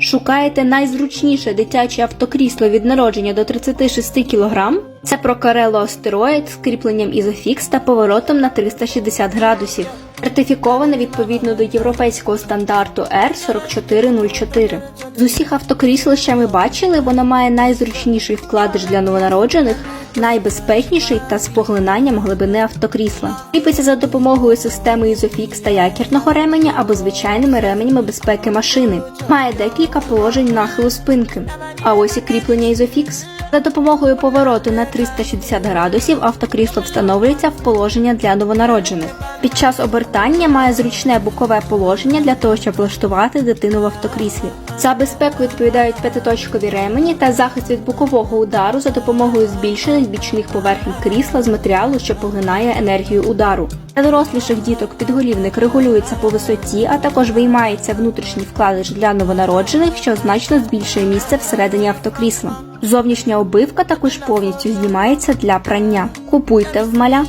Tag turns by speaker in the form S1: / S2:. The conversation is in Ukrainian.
S1: Шукаєте найзручніше дитяче автокрісло від народження до 36 кг? Це Procarello Asteroid з кріпленням Isofix та поворотом на 360 градусів. Сертифіковане відповідно до європейського стандарту R4404. З усіх автокрісел, що ми бачили, воно має найзручніший вкладиш для новонароджених, найбезпечніший та з поглинанням глибини автокрісла. Кріпиться за допомогою системи Isofix та якірного ременя або звичайними ременями безпеки машини. Має декілька положень нахилу спинки. А ось і кріплення Ізофікс. За допомогою повороту на 360 градусів автокрісло встановлюється в положення для новонароджених. Під час обертання має зручне бокове положення для того, щоб влаштувати дитину в автокріслі. За безпеку відповідають п'ятиточкові ремені та захист від бокового удару за допомогою збільшених бічних поверхень крісла з матеріалу, що поглинає енергію удару. Для доросліших діток підголівник регулюється по висоті, а також виймається внутрішній вкладиш для новонароджених, що значно збільшує місце всередині автокрісла. Зовнішня обивка також повністю знімається для прання. Купуйте в маля.